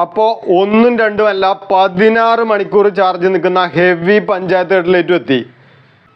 അപ്പോൾ ഒന്നും രണ്ടും അല്ല പതിനാറ് മണിക്കൂർ ചാർജ് നിൽക്കുന്ന ഹെവി പഞ്ചായത്ത് ഹെഡ്ലൈറ്റും എത്തി.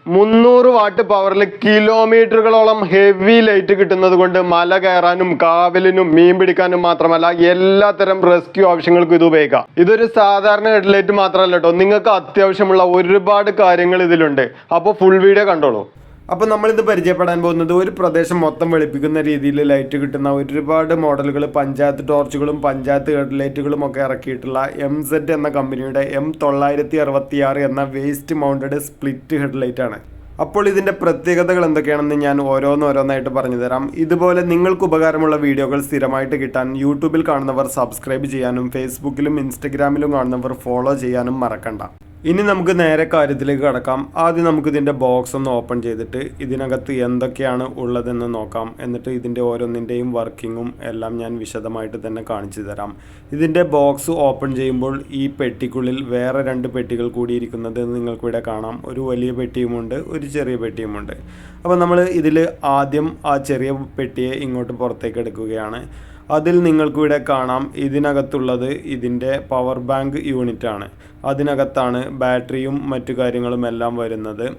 മുന്നൂറ് വാട്ട് പവറിൽ കിലോമീറ്ററുകളോളം ഹെവി ലൈറ്റ് കിട്ടുന്നത് കൊണ്ട് മല കയറാനും കാവലിനും മീൻ പിടിക്കാനും മാത്രമല്ല എല്ലാത്തരം റെസ്ക്യൂ ആവശ്യങ്ങൾക്കും ഇത് ഉപയോഗിക്കാം. ഇതൊരു സാധാരണ ഹെഡ്ലൈറ്റ് മാത്രമല്ല കേട്ടോ നിങ്ങൾക്ക് അത്യാവശ്യമുള്ള ഒരുപാട് കാര്യങ്ങൾ ഇതിലുണ്ട്. അപ്പോൾ ഫുൾ വീഡിയോ കണ്ടോളൂ. അപ്പോൾ നമ്മളിത് പരിചയപ്പെടാൻ പോകുന്നത് ഒരു പ്രദേശം മൊത്തം വെളുപ്പിക്കുന്ന രീതിയിൽ ലൈറ്റ് കിട്ടുന്ന ഒരുപാട് മോഡലുകൾ പഞ്ചായത്ത് ടോർച്ചുകളും പഞ്ചായത്ത് ഹെഡ് ലൈറ്റുകളും ഒക്കെ ഇറക്കിയിട്ടുള്ള എം സെഡ് എന്ന കമ്പനിയുടെ എം തൊള്ളായിരത്തി അറുപത്തി ആറ് എന്ന വേസ്റ്റ് മൗണ്ടഡ് സ്പ്ലിറ്റ് ഹെഡ്ലൈറ്റ് ആണ്. അപ്പോൾ ഇതിന്റെ പ്രത്യേകതകൾ എന്തൊക്കെയാണെന്ന് ഞാൻ ഓരോന്നോരോന്നായിട്ട് പറഞ്ഞു തരാം. ഇതുപോലെ നിങ്ങൾക്ക് ഉപകാരമുള്ള വീഡിയോകൾ സ്ഥിരമായിട്ട് കിട്ടാൻ യൂട്യൂബിൽ കാണുന്നവർ സബ്സ്ക്രൈബ് ചെയ്യാനും ഫേസ്ബുക്കിലും ഇൻസ്റ്റഗ്രാമിലും കാണുന്നവർ ഫോളോ ചെയ്യാനും മറക്കണ്ട. ഇനി നമുക്ക് നേരെ കാര്യത്തിലേക്ക് കടക്കാം. ആദ്യം നമുക്ക് ഇതിന്റെ ബോക്സ് ഒന്ന് ഓപ്പൺ ചെയ്തിട്ട് ഇതിനകത്ത് എന്തൊക്കെയാണ് ഉള്ളതെന്ന് നോക്കാം. എന്നിട്ട് ഇതിന്റെ ഓരോന്നിന്റെയും വർക്കിങ്ങും എല്ലാം ഞാൻ വിശദമായിട്ട് തന്നെ കാണിച്ചു തരാം. ഇതിന്റെ ബോക്സ് ഓപ്പൺ ചെയ്യുമ്പോൾ ഈ പെട്ടിക്കുള്ളിൽ വേറെ രണ്ട് പെട്ടികൾ കൂടി ഇരിക്കുന്നത് നിങ്ങൾക്കിവിടെ കാണാം. ഒരു വലിയ പെട്ടിയുമുണ്ട് ഒരു ചെറിയ പെട്ടിയുമുണ്ട്. അപ്പോൾ നമ്മൾ ഇതിൽ ആദ്യം ആ ചെറിയ പെട്ടിയെ ഇങ്ങോട്ട് പുറത്തേക്ക് എടുക്കുകയാണ്. അതിൽ നിങ്ങൾക്കിവിടെ കാണാം. ഇതിനകത്തുള്ളത് ഇതിന്റെ പവർ ബാങ്ക് യൂണിറ്റ് ആണ്. അതിനകത്താണ് ബാറ്ററിയും മറ്റു കാര്യങ്ങളും എല്ലാം വരുന്നത്.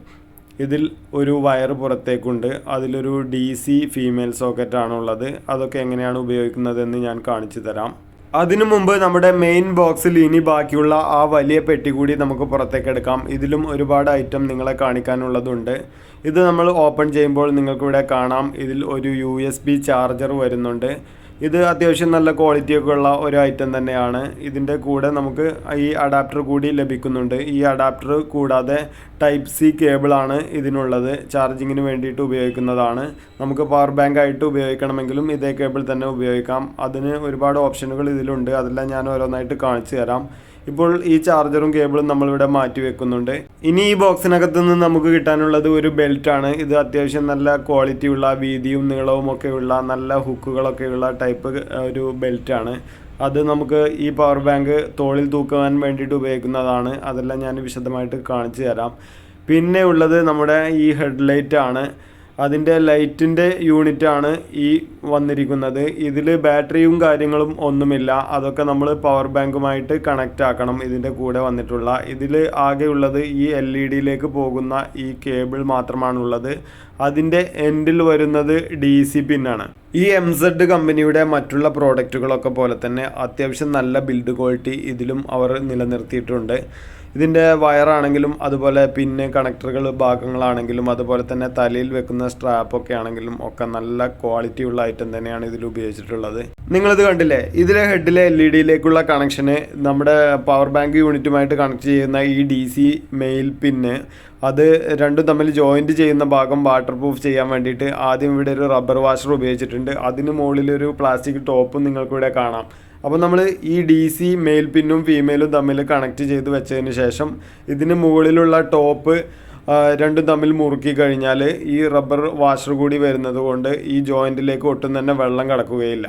ഇതിൽ ഒരു വയർ പുറത്തേക്കുണ്ട്. അതിലൊരു ഡി സി ഫീമെയിൽ സോക്കറ്റ് ആണുള്ളത്. അതൊക്കെ എങ്ങനെയാണ് ഉപയോഗിക്കുന്നതെന്ന് ഞാൻ കാണിച്ചു തരാം. അതിനു മുമ്പ് നമ്മുടെ മെയിൻ ബോക്സിൽ ഇനി ബാക്കിയുള്ള ആ വലിയ പെട്ടി കൂടി നമുക്ക് പുറത്തേക്ക് എടുക്കാം. ഇതിലും ഒരുപാട് ഐറ്റം നിങ്ങളെ കാണിക്കാനുള്ളതുണ്ട്. ഇത് നമ്മൾ ഓപ്പൺ ചെയ്യുമ്പോൾ നിങ്ങൾക്കിവിടെ കാണാം. ഇതിൽ ഒരു യു എസ് ബി ചാർജർ വരുന്നുണ്ട്. ഇത് അത്യാവശ്യം നല്ല ക്വാളിറ്റിയൊക്കെ ഉള്ള ഒരു ഐറ്റം തന്നെയാണ്. ഇതിന്റെ കൂടെ നമുക്ക് ഈ അഡാപ്റ്റർ കൂടി ലഭിക്കുന്നുണ്ട്. ഈ അഡാപ്റ്റർ കൂടാതെ ടൈപ്പ് സി കേബിളാണ് ഇതിനുള്ളത്. ചാർജിങ്ങിന് വേണ്ടിയിട്ട് ഉപയോഗിക്കുന്നതാണ്. നമുക്ക് പവർ ബാങ്ക് ആയിട്ട് ഉപയോഗിക്കണമെങ്കിലും ഇതേ കേബിൾ തന്നെ ഉപയോഗിക്കാം. അതിന് ഒരുപാട് ഓപ്ഷനുകൾ ഇതിലുണ്ട്. അതെല്ലാം ഞാൻ ഓരോന്നായിട്ട് കാണിച്ചു തരാം. ഇപ്പോൾ ഈ ചാർജറും കേബിളും നമ്മളിവിടെ മാറ്റി വെക്കുന്നുണ്ട്. ഇനി ഈ ബോക്സിനകത്ത് നിന്ന് നമുക്ക് കിട്ടാനുള്ളത് ഒരു ബെൽറ്റ് ആണ്. ഇത് അത്യാവശ്യം നല്ല ക്വാളിറ്റി ഉള്ള വീതിയും നീളവും ഒക്കെ ഉള്ള നല്ല ഹുക്കുകളൊക്കെ ഉള്ള ടൈപ്പ് ഒരു ബെൽറ്റാണ് അത് നമുക്ക് ഈ പവർ ബാങ്ക് തോളിൽ തൂക്കുവാൻ വേണ്ടിയിട്ട് ഉപയോഗിക്കുന്നതാണ്. അതെല്ലാം ഞാൻ വിശദമായിട്ട് കാണിച്ചു തരാം. പിന്നെ ഉള്ളത് നമ്മുടെ ഈ ഹെഡ്ലൈറ്റ് ആണ്. അതിന്റെ ലൈറ്റിന്റെ യൂണിറ്റാണ് ഈ വന്നിരിക്കുന്നത്. ഇതിൽ ബാറ്ററിയും കാര്യങ്ങളും ഒന്നുമില്ല. അതൊക്കെ നമ്മൾ പവർ ബാങ്കുമായിട്ട് കണക്റ്റ് ആക്കണം ഇതിന്റെ കൂടെ വന്നിട്ടുള്ള. ഇതിൽ ആകെയുള്ളത് ഈ എൽ ഇ ഡിയിലേക്ക് പോകുന്ന ഈ കേബിൾ മാത്രമാണുള്ളത്. അതിന്റെ എൻഡിൽ വരുന്നത് ഡി സി പിന്നാണ്. ഈ എം സെഡ് കമ്പനിയുടെ മറ്റുള്ള പ്രോഡക്റ്റുകളൊക്കെ പോലെ തന്നെ അത്യാവശ്യം നല്ല ബിൽഡ് ക്വാളിറ്റി ഇതിലും അവർ നിലനിർത്തിയിട്ടുണ്ട്. ഇതിന്റെ വയറാണെങ്കിലും അതുപോലെ പിന്നെ കണക്ടറുകൾ ഭാഗങ്ങളാണെങ്കിലും അതുപോലെ തന്നെ തലയിൽ വെക്കുന്ന സ്ട്രാപ്പൊക്കെ ആണെങ്കിലും ഒക്കെ നല്ല ക്വാളിറ്റി ഉള്ള ഐറ്റം തന്നെയാണ് ഇതിൽ ഉപയോഗിച്ചിട്ടുള്ളത്. നിങ്ങളിത് കണ്ടില്ലേ? ഇതിലെ ഹെഡിലെ എൽ ഇ ഡിയിലേക്കുള്ള കണക്ഷന് നമ്മുടെ പവർ ബാങ്ക് യൂണിറ്റുമായിട്ട് കണക്ട് ചെയ്യുന്ന ഈ ഡി സി മെയിൽ പിന്ന് അത് രണ്ടും തമ്മിൽ ജോയിന്റ് ചെയ്യുന്ന ഭാഗം വാട്ടർ പ്രൂഫ് ചെയ്യാൻ വേണ്ടിയിട്ട് ആദ്യം ഇവിടെ ഒരു റബ്ബർ വാഷർ ഉപയോഗിച്ചിട്ടുണ്ട്. അതിന് മുകളിൽ ഒരു പ്ലാസ്റ്റിക് ടോപ്പും നിങ്ങൾക്കിവിടെ കാണാം. അപ്പോൾ നമ്മൾ ഈ ഡി സി മെയിൽ പിന്നും ഫീമെയിലും തമ്മിൽ കണക്ട് ചെയ്ത് വെച്ചതിന് ശേഷം ഇതിന് മുകളിലുള്ള ടോപ്പ് രണ്ടും തമ്മിൽ മുറുക്കി കഴിഞ്ഞാൽ ഈ റബ്ബർ വാഷർ കൂടി വരുന്നത് കൊണ്ട് ഈ ജോയിന്റിലേക്ക് ഒട്ടും തന്നെ വെള്ളം കടക്കുകയില്ല.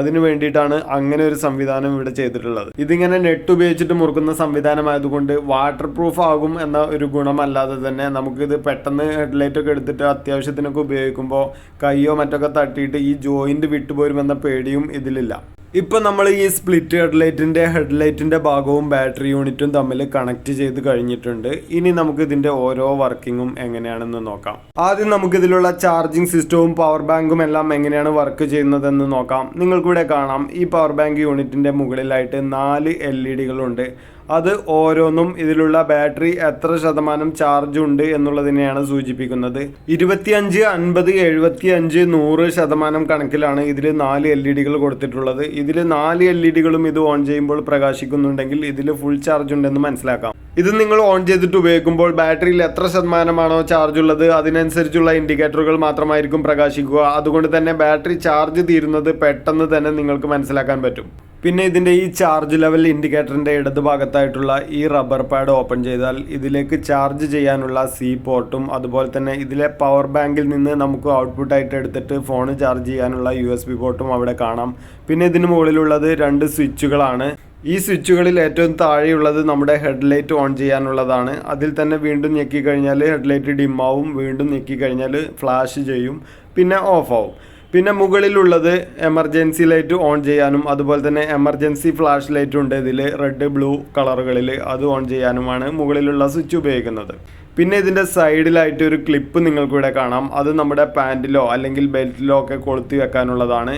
അതിനു വേണ്ടിയിട്ടാണ് അങ്ങനെ ഒരു സംവിധാനം ഇവിടെ ചെയ്തിട്ടുള്ളത്. ഇതിങ്ങനെ നെറ്റ് ഉപയോഗിച്ചിട്ട് മുറുക്കുന്ന സംവിധാനമായതുകൊണ്ട് വാട്ടർ പ്രൂഫ് ആകും എന്ന ഒരു ഗുണമല്ലാതെ തന്നെ നമുക്കിത് പെട്ടെന്ന് ഹെഡ്ലൈറ്റ് ഒക്കെ എടുത്തിട്ട് അത്യാവശ്യത്തിനൊക്കെ ഉപയോഗിക്കുമ്പോൾ കൈയോ മറ്റൊക്കെ തട്ടിയിട്ട് ഈ ജോയിന്റ് വിട്ടുപോരുമെന്ന പേടിയും ഇതിലില്ല. ഇപ്പം നമ്മൾ ഈ സ്പ്ലിറ്റ് ഹെഡ്ലൈറ്റിന്റെ ഹെഡ്ലൈറ്റിന്റെ ഭാഗവും ബാറ്ററി യൂണിറ്റും തമ്മിൽ കണക്ട് ചെയ്ത് കഴിഞ്ഞിട്ടുണ്ട്. ഇനി നമുക്ക് ഇതിന്റെ ഓരോ വർക്കിങ്ങും എങ്ങനെയാണെന്ന് നോക്കാം. ആദ്യം നമുക്ക് ഇതിലുള്ള ചാർജിങ് സിസ്റ്റവും പവർ ബാങ്കും എല്ലാം എങ്ങനെയാണ് വർക്ക് ചെയ്യുന്നതെന്ന് നോക്കാം. നിങ്ങൾക്കിവിടെ കാണാം. ഈ പവർ ബാങ്ക് യൂണിറ്റിന്റെ മുകളിലായിട്ട് നാല് എൽ ഇ ഡികളുണ്ട് അത് ഓരോന്നും ഇതിലുള്ള ബാറ്ററി എത്ര ശതമാനം ചാർജ് ഉണ്ട് എന്നുള്ളതിനെയാണ് സൂചിപ്പിക്കുന്നത്. ഇരുപത്തിയഞ്ച് അൻപത് എഴുപത്തി അഞ്ച് നൂറ് ശതമാനം കണക്കിലാണ് ഇതിൽ നാല് എൽ ഇ ഡികൾ കൊടുത്തിട്ടുള്ളത്. ഇതിൽ നാല് എൽ ഇ ഡികളും ഇത് ഓൺ ചെയ്യുമ്പോൾ പ്രകാശിക്കുന്നുണ്ടെങ്കിൽ ഇതിൽ ഫുൾ ചാർജ് ഉണ്ടെന്ന് മനസ്സിലാക്കാം. ഇത് നിങ്ങൾ ഓൺ ചെയ്തിട്ട് ഉപയോഗിക്കുമ്പോൾ ബാറ്ററിയിൽ എത്ര ശതമാനമാണോ ചാർജ് ഉള്ളത് അതിനനുസരിച്ചുള്ള ഇൻഡിക്കേറ്ററുകൾ മാത്രമായിരിക്കും പ്രകാശിക്കുക. അതുകൊണ്ട് തന്നെ ബാറ്ററി ചാർജ് തീരുന്നത് പെട്ടെന്ന് തന്നെ നിങ്ങൾക്ക് മനസ്സിലാക്കാൻ പറ്റും. പിന്നെ ഇതിന്റെ ഈ ചാർജ് ലെവൽ ഇൻഡിക്കേറ്ററിന്റെ ഇടതുഭാഗത്തായിട്ടുള്ള ഈ റബ്ബർ പാഡ് ഓപ്പൺ ചെയ്താൽ ഇതിലേക്ക് ചാർജ് ചെയ്യാനുള്ള സി പോർട്ടും അതുപോലെ തന്നെ ഇതിലെ പവർ ബാങ്കിൽ നിന്ന് നമുക്ക് ഔട്ട്പുട്ടായിട്ട് എടുത്തിട്ട് ഫോൺ ചാർജ് ചെയ്യാനുള്ള യു എസ് ബി പോർട്ടും അവിടെ കാണാം. പിന്നെ ഇതിന് മുകളിലുള്ളത് രണ്ട് സ്വിച്ചുകളാണ്. ഈ സ്വിച്ചുകളിൽ ഏറ്റവും താഴെയുള്ളത് നമ്മുടെ ഹെഡ്ലൈറ്റ് ഓൺ ചെയ്യാനുള്ളതാണ്. അതിൽ തന്നെ വീണ്ടും ഞെക്കി കഴിഞ്ഞാൽ ഹെഡ്ലൈറ്റ് ഡിം ആവും വീണ്ടും ഞെക്കി കഴിഞ്ഞാൽ ഫ്ലാഷ് ചെയ്യും പിന്നെ ഓഫ് ആവും. പിന്നെ മുകളിലുള്ളത് എമർജൻസി ലൈറ്റ് ഓൺ ചെയ്യാനും അതുപോലെ തന്നെ എമർജൻസി ഫ്ലാഷ് ലൈറ്റ് ഉണ്ട് ഇതിൽ റെഡ് ബ്ലൂ കളറുകളിൽ അത് ഓൺ ചെയ്യാനുമാണ് മുകളിലുള്ള സ്വിച്ച് ഉപയോഗിക്കുന്നത്. പിന്നെ ഇതിന്റെ സൈഡിലായിട്ട് ഒരു ക്ലിപ്പ് നിങ്ങൾക്കിവിടെ കാണാം. അത് നമ്മുടെ പാന്റിലോ അല്ലെങ്കിൽ ബെൽറ്റിലോ ഒക്കെ കൊളുത്തി വെക്കാനുള്ളതാണ്.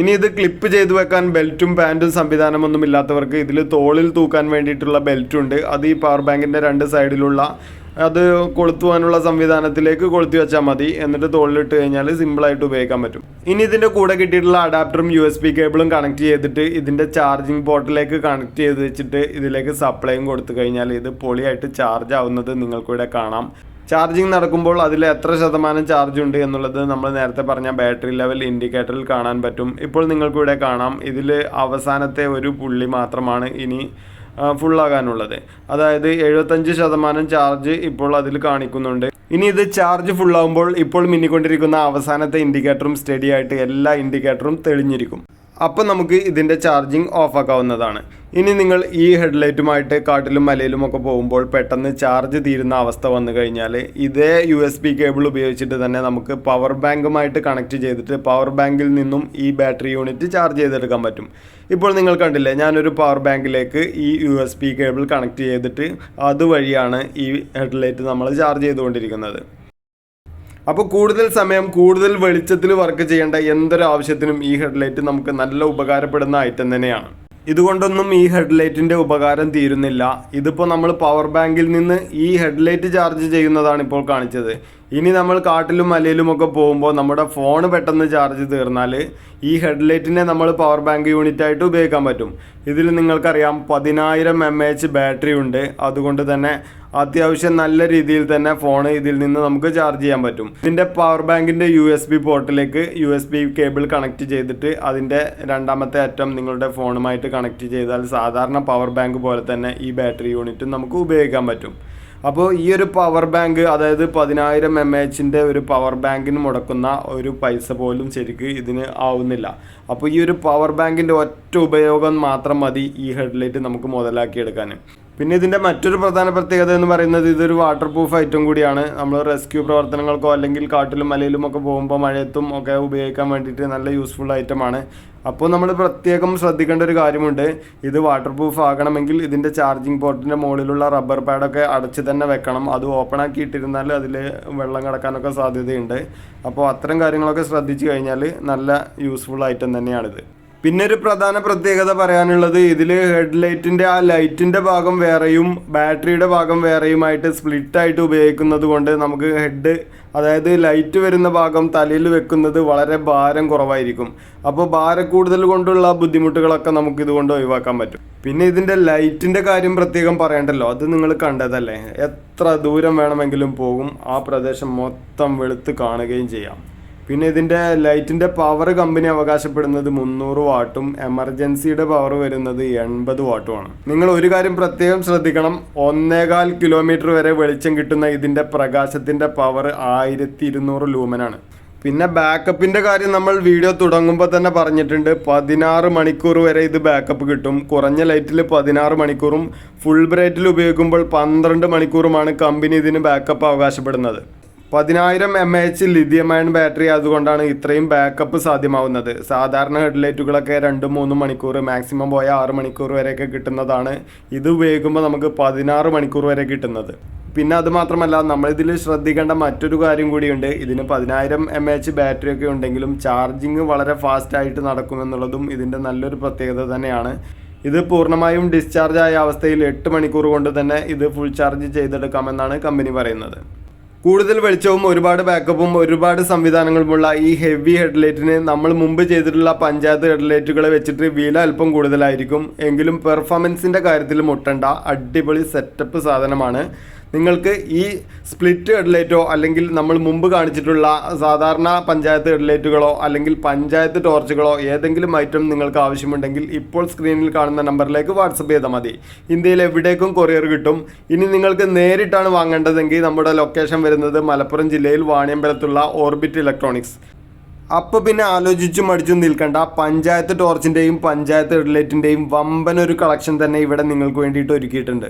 ഇനി ഇത് ക്ലിപ്പ് ചെയ്തു വെക്കാൻ ബെൽറ്റും പാന്റും സംവിധാനമൊന്നും ഇല്ലാത്തവർക്ക് ഇതിൽ തോളിൽ തൂക്കാൻ വേണ്ടിയിട്ടുള്ള ബെൽറ്റും ഉണ്ട് അത് ഈ പവർ ബാങ്കിന്റെ രണ്ട് സൈഡിലുള്ള അത് കൊളുത്തുവാനുള്ള സംവിധാനത്തിലേക്ക് കൊളുത്തി വെച്ചാൽ മതി. എന്നിട്ട് തോളിലിട്ട് കഴിഞ്ഞാൽ സിമ്പിളായിട്ട് ഉപയോഗിക്കാൻ പറ്റും. ഇനി ഇതിന്റെ കൂടെ കിട്ടിയിട്ടുള്ള അഡാപ്റ്ററും യു എസ് ബി കേബിളും കണക്ട് ചെയ്തിട്ട് ഇതിന്റെ ചാർജിങ് പോർട്ടിലേക്ക് കണക്ട് ചെയ്ത് വെച്ചിട്ട് ഇതിലേക്ക് സപ്ലൈയും കൊടുത്തു കഴിഞ്ഞാൽ ഇത് പൊളിയായിട്ട് ചാർജ് ആവുന്നത് നിങ്ങൾക്കിവിടെ കാണാം. ചാർജിങ് നടക്കുമ്പോൾ അതിൽ എത്ര ശതമാനം ചാർജ് ഉണ്ട് എന്നുള്ളത് നമ്മൾ നേരത്തെ പറഞ്ഞ ബാറ്ററി ലെവൽ ഇൻഡിക്കേറ്ററിൽ കാണാൻ പറ്റും. ഇപ്പോൾ നിങ്ങൾക്കിവിടെ കാണാം. ഇതിൽ അവസാനത്തെ ഒരു പുള്ളി മാത്രമാണ് ഇനി ഫുള്ളാകാനുള്ളത് അതായത് എഴുപത്തഞ്ച് ശതമാനം ചാർജ് ഇപ്പോൾ അതിൽ കാണിക്കുന്നുണ്ട്. ഇനി ഇത് ചാർജ് ഫുള്ളാകുമ്പോൾ ഇപ്പോൾ മിന്നിക്കൊണ്ടിരിക്കുന്ന അവസാനത്തെ ഇൻഡിക്കേറ്ററും സ്റ്റഡി ആയിട്ട് എല്ലാ ഇൻഡിക്കേറ്ററും തെളിഞ്ഞിരിക്കും. അപ്പോൾ നമുക്ക് ഇതിന്റെ ചാർജിങ് ഓഫ് ആക്കാവുന്നതാണ്. ഇനി നിങ്ങൾ ഈ ഹെഡ്ലൈറ്റുമായിട്ട് കാട്ടിലും മലയിലും ഒക്കെ പോകുമ്പോൾ പെട്ടെന്ന് ചാർജ് തീരുന്ന അവസ്ഥ വന്നു കഴിഞ്ഞാൽ ഇതേ യു എസ് ബി കേബിൾ ഉപയോഗിച്ചിട്ട് തന്നെ നമുക്ക് പവർ ബാങ്കുമായിട്ട് കണക്ട് ചെയ്തിട്ട് പവർ ബാങ്കിൽ നിന്നും ഈ ബാറ്ററി യൂണിറ്റ് ചാർജ് ചെയ്തെടുക്കാൻ പറ്റും. ഇപ്പോൾ നിങ്ങൾ കണ്ടില്ലേ ഞാനൊരു പവർ ബാങ്കിലേക്ക് ഈ U S B cable connect ചെയ്തിട്ട് അതുവഴിയാണ് ഈ ഹെഡ്ലൈറ്റ് നമ്മൾ ചാർജ് ചെയ്തുകൊണ്ടിരിക്കുന്നത്. അപ്പോൾ കൂടുതൽ സമയം കൂടുതൽ വെളിച്ചത്തിൽ വർക്ക് ചെയ്യേണ്ട എന്തൊരു ആവശ്യത്തിനും ഈ ഹെഡ്ലൈറ്റ് നമുക്ക് നല്ല ഉപകാരപ്പെടുന്ന ഐറ്റം തന്നെയാണ്. ഇതുകൊണ്ടൊന്നും ഈ ഹെഡ്ലൈറ്റിന്റെ ഉപകാരം തീരുന്നില്ല. ഇതിപ്പോൾ നമ്മൾ പവർ ബാങ്കിൽ നിന്ന് ഈ ഹെഡ്ലൈറ്റ് ചാർജ് ചെയ്യുന്നതാണ് ഇപ്പോൾ കാണിച്ചത്. ഇനി നമ്മൾ കാട്ടിലും മലയിലും ഒക്കെ പോകുമ്പോൾ നമ്മുടെ ഫോൺ പെട്ടെന്ന് ചാർജ് തീർന്നാൽ ഈ ഹെഡ്ലൈറ്റിനെ നമ്മൾ പവർ ബാങ്ക് യൂണിറ്റ് ആയിട്ട് ഉപയോഗിക്കാൻ പറ്റും. ഇതിൽ നിങ്ങൾക്കറിയാം പതിനായിരം എം എച്ച് ബാറ്ററി ഉണ്ട്. അതുകൊണ്ട് തന്നെ അത്യാവശ്യം നല്ല രീതിയിൽ തന്നെ ഫോൺ ഇതിൽ നിന്ന് നമുക്ക് ചാർജ് ചെയ്യാൻ പറ്റും. ഇതിന്റെ പവർ ബാങ്കിന്റെ യു എസ് ബി പോർട്ടിലേക്ക് U S B cable connect ചെയ്തിട്ട് അതിന്റെ രണ്ടാമത്തെ അറ്റം നിങ്ങളുടെ ഫോണുമായിട്ട് കണക്ട് ചെയ്താൽ സാധാരണ പവർ ബാങ്ക് പോലെ തന്നെ ഈ ബാറ്ററി യൂണിറ്റും നമുക്ക് ഉപയോഗിക്കാൻ പറ്റും. അപ്പോൾ ഈ ഒരു പവർ ബാങ്ക് അതായത് പതിനായിരം എം എച്ചിന്റെ ഒരു പവർ ബാങ്കിന് മുടക്കുന്ന ഒരു പൈസ പോലും ശരിക്ക് ഇതിന് ആവുന്നില്ല. അപ്പോൾ ഈ ഒരു പവർ ബാങ്കിന്റെ ഒറ്റ ഉപയോഗം മാത്രം മതി ഈ ഹെഡ്ലൈറ്റ് നമുക്ക് മുതലാക്കിയെടുക്കാൻ പിന്നെ ഇതിന്റെ മറ്റൊരു പ്രധാന പ്രത്യേകത എന്ന് പറയുന്നത് ഇതൊരു വാട്ടർ പ്രൂഫ് ഐറ്റം കൂടിയാണ്. നമ്മൾ റെസ്ക്യൂ പ്രവർത്തനങ്ങൾക്കോ അല്ലെങ്കിൽ കാട്ടിലും മലയിലും ഒക്കെ പോകുമ്പോൾ മഴയത്തും ഒക്കെ ഉപയോഗിക്കാൻ വേണ്ടിയിട്ട് നല്ല യൂസ്ഫുൾ ഐറ്റമാണ് അപ്പോൾ നമ്മൾ പ്രത്യേകം ശ്രദ്ധിക്കേണ്ട ഒരു കാര്യമുണ്ട്. ഇത് വാട്ടർ പ്രൂഫ് ആകണമെങ്കിൽ ഇതിന്റെ ചാർജിങ് പോർട്ടിന്റെ മുകളിലുള്ള റബ്ബർ പാഡൊക്കെ അടച്ച് തന്നെ വെക്കണം. അത് ഓപ്പൺ ആക്കി ഇട്ടിരുന്നാൽ അതിൽ വെള്ളം കിടക്കാനൊക്കെ സാധ്യതയുണ്ട്. അപ്പോൾ അത്തരം കാര്യങ്ങളൊക്കെ ശ്രദ്ധിച്ചു കഴിഞ്ഞാൽ നല്ല യൂസ്ഫുൾ ഐറ്റം തന്നെയാണിത്. പിന്നെ ഒരു പ്രധാന പ്രത്യേകത പറയാനുള്ളത് ഇതിൽ ഹെഡ്ലൈറ്റിന്റെ ആ ലൈറ്റിന്റെ ഭാഗം വേറെയും ബാറ്ററിയുടെ ഭാഗം വേറെയുമായിട്ട് സ്പ്ലിറ്റ് ആയിട്ട് ഉപയോഗിക്കുന്നത് കൊണ്ട് നമുക്ക് ഹെഡ് അതായത് ലൈറ്റ് വരുന്ന ഭാഗം തലയിൽ വെക്കുന്നത് വളരെ ഭാരം കുറവായിരിക്കും. അപ്പോൾ ഭാരം കൂടുതൽ കൊണ്ടുള്ള ബുദ്ധിമുട്ടുകളൊക്കെ നമുക്ക് ഇതുകൊണ്ട് ഒഴിവാക്കാൻ പറ്റും. പിന്നെ ഇതിന്റെ ലൈറ്റിന്റെ കാര്യം പ്രത്യേകം പറയണ്ടല്ലോ? അത് നിങ്ങൾ കണ്ടതല്ലേ? എത്ര ദൂരം വേണമെങ്കിലും പോകും ആ പ്രദേശം മൊത്തം വെളുത്ത് കാണുകയും ചെയ്യാം. പിന്നെ ഇതിന്റെ ലൈറ്റിന്റെ പവർ കമ്പനി അവകാശപ്പെടുന്നത് മുന്നൂറ് വാട്ടും എമർജൻസിയുടെ പവർ വരുന്നത് എൺപത് വാട്ടുമാണ്. നിങ്ങൾ ഒരു കാര്യം പ്രത്യേകം ശ്രദ്ധിക്കണം ഒന്നേകാൽ കിലോമീറ്റർ വരെ വെളിച്ചം കിട്ടുന്ന ഇതിന്റെ പ്രകാശത്തിന്റെ പവർ ആയിരത്തി ഇരുന്നൂറ് ലൂമനാണ്. പിന്നെ ബാക്കപ്പിന്റെ കാര്യം നമ്മൾ വീഡിയോ തുടങ്ങുമ്പോൾ തന്നെ പറഞ്ഞിട്ടുണ്ട് പതിനാറ് മണിക്കൂർ വരെ ഇത് ബാക്കപ്പ് കിട്ടും. കുറഞ്ഞ ലൈറ്റിൽ പതിനാറ് മണിക്കൂറും ഫുൾ ബ്രൈറ്റിൽ ഉപയോഗിക്കുമ്പോൾ പന്ത്രണ്ട് മണിക്കൂറുമാണ് കമ്പനി ഇതിന് ബാക്കപ്പ് അവകാശപ്പെടുന്നത്. പതിനായിരം M H lithium ion battery അതുകൊണ്ടാണ് ഇത്രയും ബാക്കപ്പ് സാധ്യമാവുന്നത്. സാധാരണ ഹെഡ്ലൈറ്റുകളൊക്കെ രണ്ടും മൂന്നും മണിക്കൂർ മാക്സിമം പോയ ആറ് മണിക്കൂർ വരെയൊക്കെ കിട്ടുന്നതാണ്. ഇത് ഉപയോഗിക്കുമ്പോൾ നമുക്ക് പതിനാറ് മണിക്കൂർ വരെ കിട്ടുന്നത്. പിന്നെ അത് മാത്രമല്ല നമ്മളിതിൽ ശ്രദ്ധിക്കേണ്ട മറ്റൊരു കാര്യം കൂടിയുണ്ട്. ഇതിന് പതിനായിരം എം എച്ച് ബാറ്ററി ഒക്കെ ഉണ്ടെങ്കിലും ചാർജിങ് വളരെ ഫാസ്റ്റ് ആയിട്ട് നടക്കുമെന്നുള്ളതും ഇതിന്റെ നല്ലൊരു പ്രത്യേകത തന്നെയാണ്. ഇത് പൂർണമായും ഡിസ്ചാർജ് ആയ അവസ്ഥയിൽ എട്ട് മണിക്കൂർ കൊണ്ട് തന്നെ ഇത് ഫുൾ ചാർജ് ചെയ്തെടുക്കാമെന്നാണ് കമ്പനി പറയുന്നത്. കൂടുതൽ വെളിച്ചവും ഒരുപാട് ബാക്കപ്പും ഒരുപാട് സംവിധാനങ്ങളുമുള്ള ഈ ഹെവി ഹെഡ്ലൈറ്റിന് നമ്മൾ മുമ്പ് ചെയ്തിട്ടുള്ള പഞ്ചായത്ത് ഹെഡ്ലൈറ്റുകളെ വെച്ചിട്ട് വില അല്പം കൂടുതലായിരിക്കും. എങ്കിലും പെർഫോമൻസിന്റെ കാര്യത്തിൽ മുട്ടണ്ട അടിപൊളി സെറ്റപ്പ് സാധനമാണ്. നിങ്ങൾക്ക് ഈ സ്പ്ലിറ്റ് ഹെഡ്ലൈറ്റോ അല്ലെങ്കിൽ നമ്മൾ മുമ്പ് കാണിച്ചിട്ടുള്ള സാധാരണ പഞ്ചായത്ത് ഹെഡ്ലൈറ്റുകളോ അല്ലെങ്കിൽ പഞ്ചായത്ത് ടോർച്ചുകളോ ഏതെങ്കിലും ഐറ്റം നിങ്ങൾക്ക് ആവശ്യമുണ്ടെങ്കിൽ ഇപ്പോൾ സ്ക്രീനിൽ കാണുന്ന നമ്പറിലേക്ക് വാട്സപ്പ് ചെയ്താൽ മതി. ഇന്ത്യയിൽ എവിടേക്കും കൊറിയർ കിട്ടും. ഇനി നിങ്ങൾക്ക് നേരിട്ടാണ് വാങ്ങേണ്ടതെങ്കിൽ നമ്മുടെ ലൊക്കേഷൻ വരുന്നത് മലപ്പുറം ജില്ലയിൽ വാണിയമ്പലത്തുള്ള ഓർബിറ്റ് ഇലക്ട്രോണിക്സ് അപ്പോൾ പിന്നെ ആലോചിച്ചും മടിച്ചും നിൽക്കണ്ട. പഞ്ചായത്ത് ടോർച്ചിന്റെയും പഞ്ചായത്ത് ഹെഡ്ലൈറ്റിന്റെയും വമ്പനൊരു കളക്ഷൻ തന്നെ ഇവിടെ നിങ്ങൾക്ക് വേണ്ടിയിട്ട് ഒരുക്കിയിട്ടുണ്ട്.